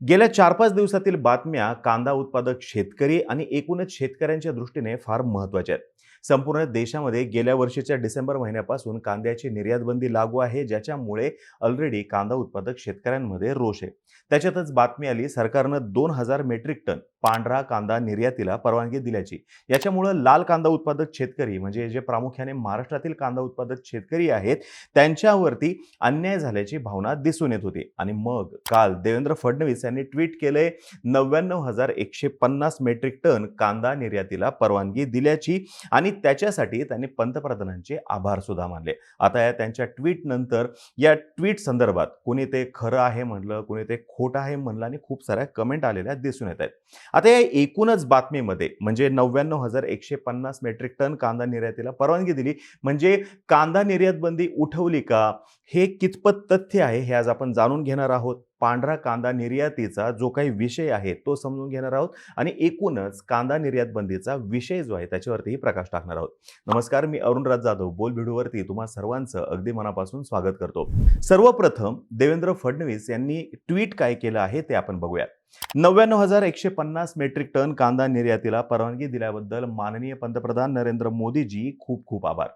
गेल्या चार पाच दिवसातील बातम्या कांदा उत्पादक शेतकरी आणि एकूणच शेतकऱ्यांच्या दृष्टीने फार महत्त्वाच्या आहेत. संपूर्ण देशामध्ये गेल्या वर्षीच्या डिसेंबर महिन्यापासून कांद्याची निर्यातबंदी लागू आहे ज्याच्यामुळे ऑलरेडी कांदा उत्पादक शेतकऱ्यांमध्ये रोष आहे. त्याच्यातच बातमी आली सरकारनं दोन हजार मेट्रिक टन पांढरा कांदा निर्यातीला परवानगी दिल्याची. याच्यामुळं लाल कांदा उत्पादक शेतकरी म्हणजे जे प्रामुख्याने महाराष्ट्रातील कांदा उत्पादक शेतकरी आहेत त्यांच्यावरती अन्याय झाल्याची भावना दिसून येत होती. आणि मग काल देवेंद्र फडणवीस यांनी ट्विट केलंय नव्याण्णव हजार एकशे पन्नास मेट्रिक टन कांदा निर्यातीला परवानगी दिल्याची. आणि त्याच्यासाठी त्यांनी पंतप्रधानांचे आभार सुद्धा मानले. आता या त्यांच्या ट्विट नंतर या ट्विट संदर्भात कोणी ते खरं आहे म्हणलं कोणी ते खोटं आहे म्हणलं आणि खूप साऱ्या कमेंट आलेल्या दिसून येत आहेत. आता या एकूणच बातमीमध्ये म्हणजे नव्याण्णव हजार एकशे पन्नास मेट्रिक टन कांदा निर्यातीला परवानगी दिली. म्हणजे कांदा निर्यात बंदी उठवली का? हे कितपत तथ्य आहे हे आज आपण जाणून घेणार आहोत. पांढरा कांदा निर्यातीचा जो काही विषय आहे तो समजून घेणार आहोत आणि एकूणच कांदा निर्यात बंदीचा विषय जो आहे त्याच्यावरतीही प्रकाश टाकणार आहोत. नमस्कार मी अरुणराज जाधव बोल व्हिडिओवरती तुम्हा सर्वांचं अगदी मनापासून स्वागत करतो. सर्वप्रथम देवेंद्र फडणवीस यांनी ट्विट काय केलं आहे ते आपण बघूया नव्याण्णव हजार एकशे पन्नास मेट्रिक टन कांदा निर्यातीला परवानगी दिल्याबद्दल माननीय पंतप्रधान नरेंद्र मोदीजी खूप खूप आभार.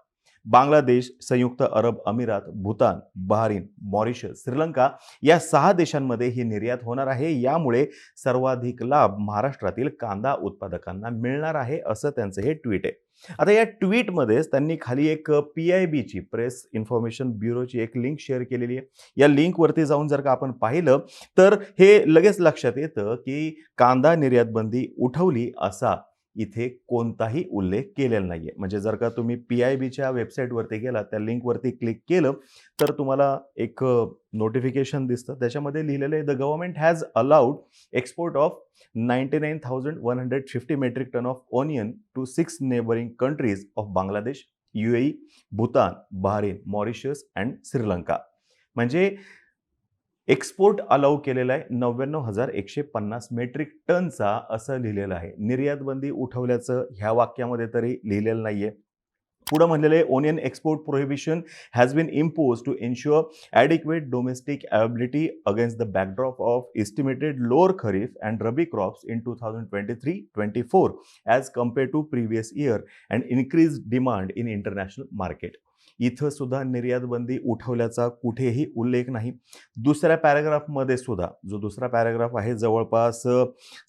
बांगलादेश संयुक्त अरब अमिरात भूतान बहारीन मॉरिशस श्रीलंका या सहा देशांमध्ये ही निर्यात होणार आहे. यामुळे सर्वाधिक लाभ महाराष्ट्रातील कांदा उत्पादकांना मिळणार आहे असं त्यांचं हे ट्विट आहे. आता या ट्विटमध्येच त्यांनी खाली एक पी आय बीची प्रेस इन्फॉर्मेशन ब्युरोची एक लिंक शेअर केलेली आहे. या लिंकवरती जाऊन जर का आपण पाहिलं तर हे लगेच लक्षात येतं की कांदा निर्यात बंदी उठवली असा इथे कोणताही उल्लेख केलेला नाही आहे म्हणजे जर का तुम्ही पी आय बीच्या वेबसाईटवरती गेला त्या लिंकवरती क्लिक केलं तर तुम्हाला एक नोटिफिकेशन दिसतं. त्याच्यामध्ये लिहिलेलं आहे the government has allowed export of ninety nine thousand one hundred fifty metric tonne of onion to six neighbouring countries of Bangladesh UAE Bhutan Bahrain Mauritius and Sri Lanka म्हणजे export allow केलेला आहे नव्याण्णव हजार एकशे पन्नास metric टनचा असं लिहिलेलं आहे. निर्यातबंदी उठवल्याचं ह्या वाक्यामध्ये तरी लिहिलेलं नाही आहे पुढं म्हणलेलं आहे onion export prohibition has been impose to ensure adequate domestic ability against the backdrop of estimated lower kharif and rabi crops in two thousand twenty three twenty four as compare to previous year and increase demand in international market इथं सुद्धा निर्यात बंदी उठवल्याचा कुठेही उल्लेख नाही. दुसऱ्या पॅराग्राफमध्ये सुद्धा जो दुसरा पॅराग्राफ आहे जवळपास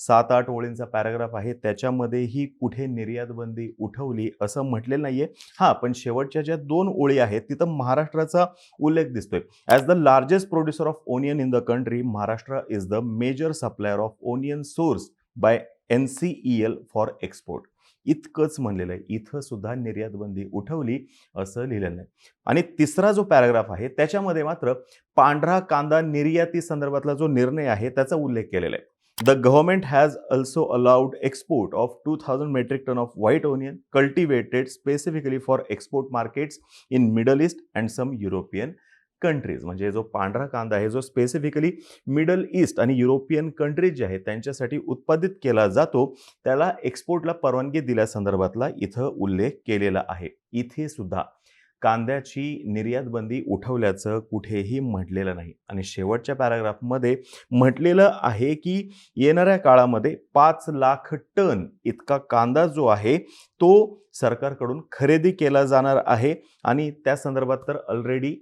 सात आठ ओळींचा पॅराग्राफ आहे त्याच्यामध्येही कुठे निर्यात बंदी उठवली असं म्हटलेलं नाहीये. हां पण शेवटच्या ज्या दोन ओळी आहेत तिथं महाराष्ट्राचा उल्लेख दिसतोय. As the largest producer of onion in the country Maharashtra is the major supplier of onion source by N C E L for export इतकंच म्हणलेलं आहे. इथं सुद्धा निर्यात बंदी उठवली असं लिहिलेलं आहे. आणि तिसरा जो पॅराग्राफ आहे त्याच्यामध्ये मात्र पांढरा कांदा निर्याती संदर्भातला जो निर्णय आहे त्याचा उल्लेख केलेला आहे. The government has also allowed export of two thousand metric tonne of white onion cultivated specifically for export markets in Middle East and some European countries म्हणजे जो पांढरा कांदा आहे जो स्पेसिफिकली मिडल ईस्ट आणि युरोपियन कंट्रीज जे आहेत त्यांच्यासाठी उत्पादित केला जातो त्याला एक्सपोर्टला परवानगी दिल्यासंदर्भातला इथं उल्लेख केलेला आहे. इथे सुद्धा. कांद्याची निर्यात बंदी उठवल्याचं कुठेही म्हटलेलं नाही. आणि शेवटच्या पॅराग्राफमध्ये म्हटलेलं आहे की येणाऱ्या काळामध्ये पाच लाख टन इतका कांदा जो आहे तो सरकारकडून खरेदी केला जाणार आहे. आणि त्या संदर्भात तर ऑलरेडी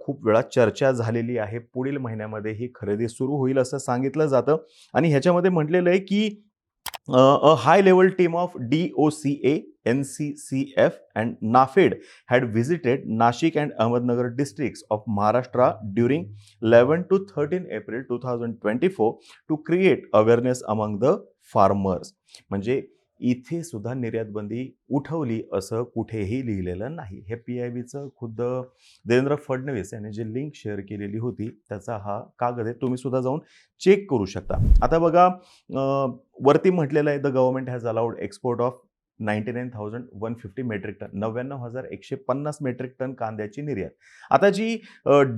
खूप वेळा चर्चा झालेली आहे. पुढील महिन्यामध्ये ही खरेदी सुरू होईल असं सांगितलं जातं. आणि ह्याच्यामध्ये म्हटलेलं आहे की A high level team of D O C A N C C F and NAFED had visited Nashik and Ahmednagar districts of Maharashtra during 11 to 13 April 2024 to create awareness among the farmers. म्हणजे इथे सुद्धा निर्यातबंदी उठवली असं कुठेही लिहिलेलं नाही. हे पी आय बीचं खुद्द देवेंद्र फडणवीस यांनी जी लिंक शेअर केलेली होती त्याचा हा कागद आहे. तुम्ही सुद्धा जाऊन चेक करू शकता. आता बघा वरती म्हटलेलं आहे the government has allowed export of ninety nine thousand one fifty metric tonne नव्याण्णव हजार एकशे पन्नास मेट्रिक टन कांद्याची निर्यात. आता जी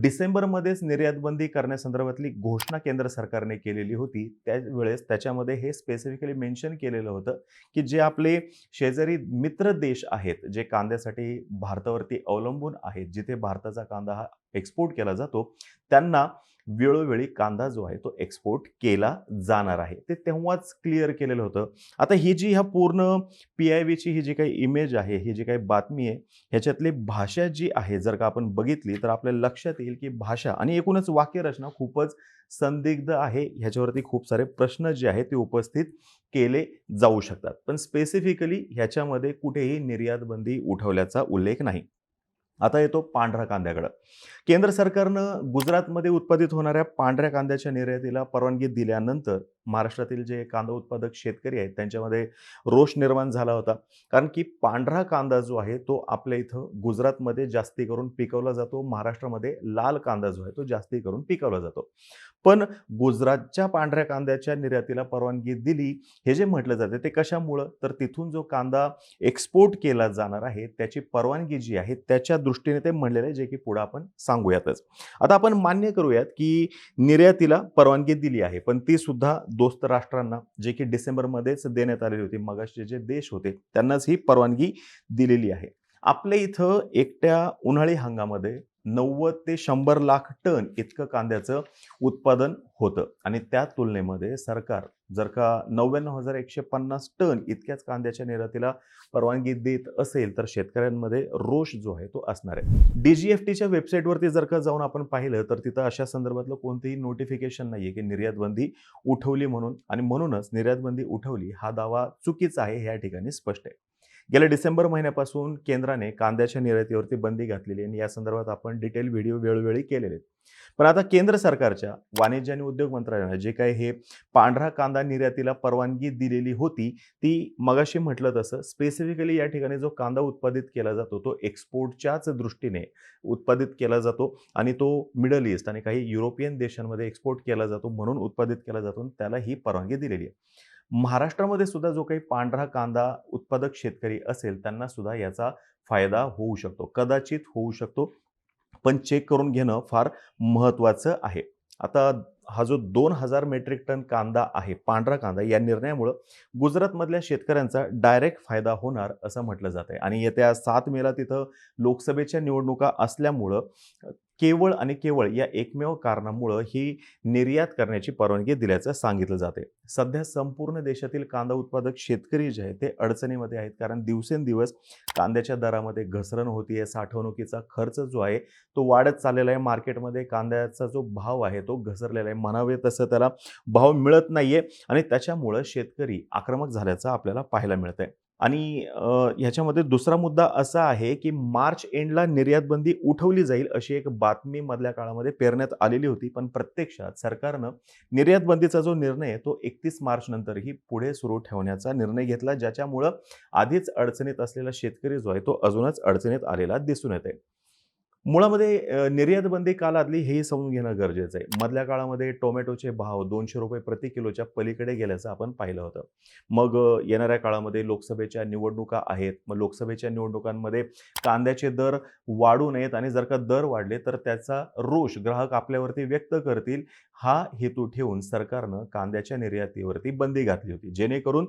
डिसेंबरमध्येच निर्यातबंदी करण्यासंदर्भातली घोषणा केंद्र सरकारने केलेली होती त्यावेळेस त्याच्यामध्ये हे स्पेसिफिकली मेन्शन केलेलं होतं की जे आपले शेजारी मित्र देश आहेत जे कांद्यासाठी भारतावरती अवलंबून आहेत जिथे भारताचा कांदा हा एक्सपोर्ट केला जातो त्यांना वेळोवेळी कांदा जो आहे तो एक्सपोर्ट केला जाणार आहे. ते तेव्हाच क्लिअर केलेलं होतं. आता ही जी ह्या पूर्ण पी आय व्हीची ही जी काही इमेज आहे ही जी काही बातमी आहे ह्याच्यातली भाषा जी आहे जर का आपण बघितली तर आपल्या लक्षात येईल की भाषा आणि एकूणच वाक्यरचना खूपच संदिग्ध आहे. ह्याच्यावरती खूप सारे प्रश्न जे आहेत ते उपस्थित केले जाऊ शकतात. पण स्पेसिफिकली ह्याच्यामध्ये कुठेही निर्यातबंदी उठवल्याचा उल्लेख नाही. आता येतो पांढरा कांद्याकडं. केंद्र सरकारनं गुजरातमध्ये उत्पादित होणाऱ्या पांढऱ्या कांद्याच्या निर्यातीला परवानगी दिल्यानंतर महाराष्ट्रातील जे कांदा उत्पादक शेतकरी आहेत त्यांच्यामध्ये रोष निर्माण झाला होता. कारण की पांढरा कांदा जो आहे तो आपल्या इथं गुजरातमध्ये जास्ती करून पिकवला जातो. महाराष्ट्रामध्ये लाल कांदा जो आहे तो जास्ती करून पिकवला जातो. पण गुजरातच्या पांढऱ्या कांद्याच्या निर्यातीला परवानगी दिली हे जे म्हटलं जाते ते कशामुळं? तर तिथून जो कांदा एक्सपोर्ट केला जाणार आहे त्याची परवानगी जी आहे त्याच्या दृष्टीने ते म्हणलेलं आहे जे की पुढं आपण सांगूयातच. आता आपण मान्य करूयात की निर्यातीला परवानगी दिली आहे पण ती सुद्धा दोस्त राष्ट्रांना जे की डिसेंबरमध्येच देण्यात आलेली होती मगाशी जे देश होते त्यांनाच ही परवानगी दिलेली आहे. आपल्या इथं एकट्या उन्हाळी हंगामध्ये नव्वद ते शंभर लाख टन इतकं कांद्याचं उत्पादन होतं. आणि त्या तुलनेमध्ये सरकार जर का नव्याण्णव हजार एकशे पन्नास टन इतक्याच कांद्याच्या निर्यातीला परवानगी देत असेल तर शेतकऱ्यांमध्ये रोष जो आहे तो असणार आहे. डीजीएफटीच्या वेबसाईटवरती जर का जाऊन आपण पाहिलं तर तिथं अशा संदर्भातलं कोणतेही नोटिफिकेशन नाही आहे की निर्यातबंदी उठवली म्हणून. आणि म्हणूनच निर्यातबंदी उठवली हा दावा चुकीचा आहे ह्या ठिकाणी स्पष्ट आहे. गेल्या डिसेंबर महिन्यापासून केंद्राने कांद्याच्या निर्यातीवरती बंदी घातलेली आहे आणि या संदर्भात आपण डिटेल व्हिडिओ वेळोवेळी केलेले आहेत. पण आता केंद्र सरकारच्या वाणिज्य आणि उद्योग मंत्रालयाने जे काही हे पांढरा कांदा निर्यातीला परवानगी दिलेली होती ती मगाशी म्हटलं तसं स्पेसिफिकली या ठिकाणी जो कांदा उत्पादित केला जातो तो एक्सपोर्टच्याच दृष्टीने उत्पादित केला जातो आणि तो मिडल ईस्ट आणि काही युरोपियन देशांमध्ये एक्सपोर्ट केला जातो म्हणून उत्पादित केला जातो आणि त्याला ही परवानगी दिलेली आहे. महाराष्ट्रामध्ये सुद्धा जो काही पांढरा कांदा उत्पादक शेतकरी असेल त्यांना सुद्धा याचा फायदा होऊ शकतो कदाचित होऊ शकतो पण चेक करून घेणं फार महत्त्वाचं आहे. आता हा जो दोन हजार मेट्रिक टन कांदा आहे पांढरा कांदा या निर्णयामुळं गुजरातमधल्या शेतकऱ्यांचा डायरेक्ट फायदा होणार असं म्हटलं जात आहे आणि येत्या सात मेला तिथं लोकसभेच्या निवडणुका असल्यामुळं केवळ आणि केवळ या एकमेव कारणामुळं ही निर्यात करण्याची परवानगी दिल्याचं सांगितलं जाते सध्या संपूर्ण देशातील कांदा उत्पादक शेतकरी जे आहेत ते अडचणीमध्ये आहेत. कारण दिवसेंदिवस कांद्याच्या दरामध्ये घसरण होतीये साठवणुकीचा खर्च जो आहे तो वाढत चाललेला आहे. मार्केटमध्ये कांद्याचा जो भाव आहे तो घसरलेला आहे. म्हणावे तसं त्याला भाव मिळत नाहीये आणि त्याच्यामुळं शेतकरी आक्रमक झाल्याचं आपल्याला पाहायला मिळत आहे आणि ह्याच्यामध्ये दुसरा मुद्दा असा आहे की मार्च एंडला निर्यातबंदी उठवली जाईल अशी एक बातमी मधल्या काळामध्ये पेरण्यात आलेली होती. पण प्रत्यक्षात सरकारनं निर्यातबंदीचा जो निर्णय आहे तो एकतीस मार्च नंतरही पुढे सुरू ठेवण्याचा निर्णय घेतला ज्याच्यामुळं आधीच अडचणीत असलेला शेतकरी जो आहे तो अजूनच अडचणीत आलेला दिसून येते मुळामध्ये निर्यात बंदी का लादली हेही समजून घेणं गरजेचं आहे. मधल्या काळामध्ये टोमॅटोचे भाव दोनशे रुपये प्रति किलोच्या पलीकडे गेल्याचं आपण पाहिलं होतं. मग येणाऱ्या काळामध्ये लोकसभेच्या निवडणुका आहेत. मग लोकसभेच्या निवडणुकांमध्ये कांद्याचे दर वाढू नयेत आणि जर का दर वाढले तर त्याचा रोष ग्राहक आपल्यावरती व्यक्त करतील. हा हेतू ठेवून सरकारनं कांद्याच्या निर्यातीवरती बंदी घातली होती. जेणेकरून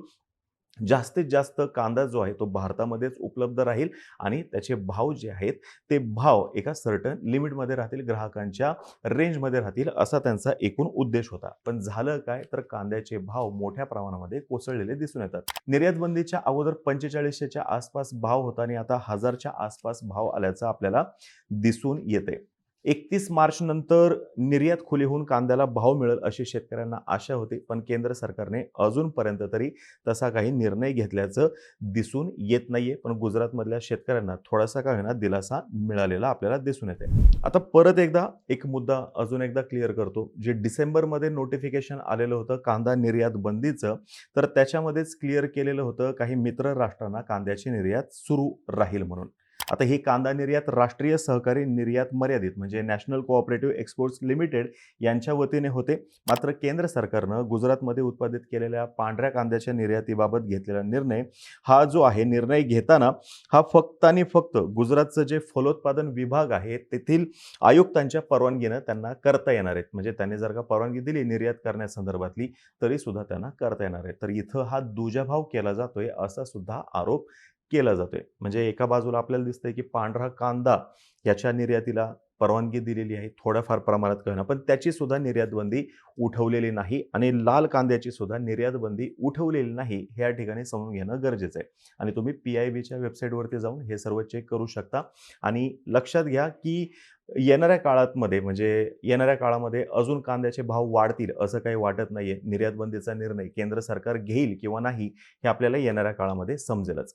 जास्तीत जास्त कांदा जो आहे तो भारतामध्येच उपलब्ध राहील आणि त्याचे भाव जे आहेत ते भाव एका सर्टन लिमिटमध्ये राहतील ग्राहकांच्या रेंजमध्ये राहतील असा त्यांचा एकूण उद्देश होता. पण झालं काय? तर कांद्याचे भाव मोठ्या प्रमाणामध्ये कोसळलेले दिसून येतात. निर्यात बंदीच्या अगोदर पंचेचाळीसशेच्या आसपास भाव होता आणि आता हजारच्या आसपास भाव आल्याचं आपल्याला दिसून येते. एकतीस मार्च नंतर निर्यात खुली होऊन कांद्याला भाव मिळेल अशी शेतकऱ्यांना आशा होती पण केंद्र सरकारने अजूनपर्यंत तरी तसा काही निर्णय घेतल्याचं दिसून येत नाहीये. पण गुजरातमधल्या शेतकऱ्यांना थोडासा का होईना दिलासा मिळालेला आपल्याला दिसून येते आता परत एकदा एक मुद्दा अजून एकदा क्लिअर करतो. जे डिसेंबरमध्ये नोटिफिकेशन आलेलं होतं कांदा निर्यात बंदीचं तर त्याच्यामध्येच क्लिअर केलेलं होतं काही मित्र राष्ट्रांना कांद्याची निर्यात सुरू राहील म्हणून. आता ही कांदा निर्यात राष्ट्रीय सहकारी निर्यात मर्यादित म्हणजे नॅशनल कोऑपरेटिव्ह एक्सपोर्ट्स लिमिटेड यांच्या वतीने होते. मात्र केंद्र सरकारनं गुजरातमध्ये उत्पादित केलेल्या पांढऱ्या कांद्याच्या निर्यातीबाबत घेतलेला निर्णय हा जो आहे निर्णय घेताना हा फक्त आणि फक्त गुजरातचं जे फलोत्पादन विभाग आहे तेथील आयुक्तांच्या परवानगीनं त्यांना करता येणार आहेत. म्हणजे त्यांनी जर का परवानगी दिली निर्यात करण्यासंदर्भातली तरी सुद्धा त्यांना करता येणार आहे तर इथं हा दुजाभाव केला जातोय असा सुद्धा आरोप केला जातोय. म्हणजे एका बाजूला आपल्याला दिसतंय की पांढरा कांदा याच्या निर्यातीला परवानगी दिलेली आहे थोड्याफार प्रमाणात कळणं. पण त्याची सुद्धा निर्यातबंदी उठवलेली नाही आणि लाल कांद्याची सुद्धा निर्यातबंदी उठवलेली नाही हे या ठिकाणी समजून घेणं गरजेचं आहे. आणि तुम्ही पी आय बीच्या वेबसाईटवरती जाऊन हे सर्व चेक करू शकता. आणि लक्षात घ्या की येणाऱ्या काळातमध्ये म्हणजे येणाऱ्या काळामध्ये अजून कांद्याचे भाव वाढतील असं काही वाटत नाही आहे निर्यातबंदीचा निर्णय केंद्र सरकार घेईल किंवा नाही हे आपल्याला येणाऱ्या काळामध्ये समजेलच.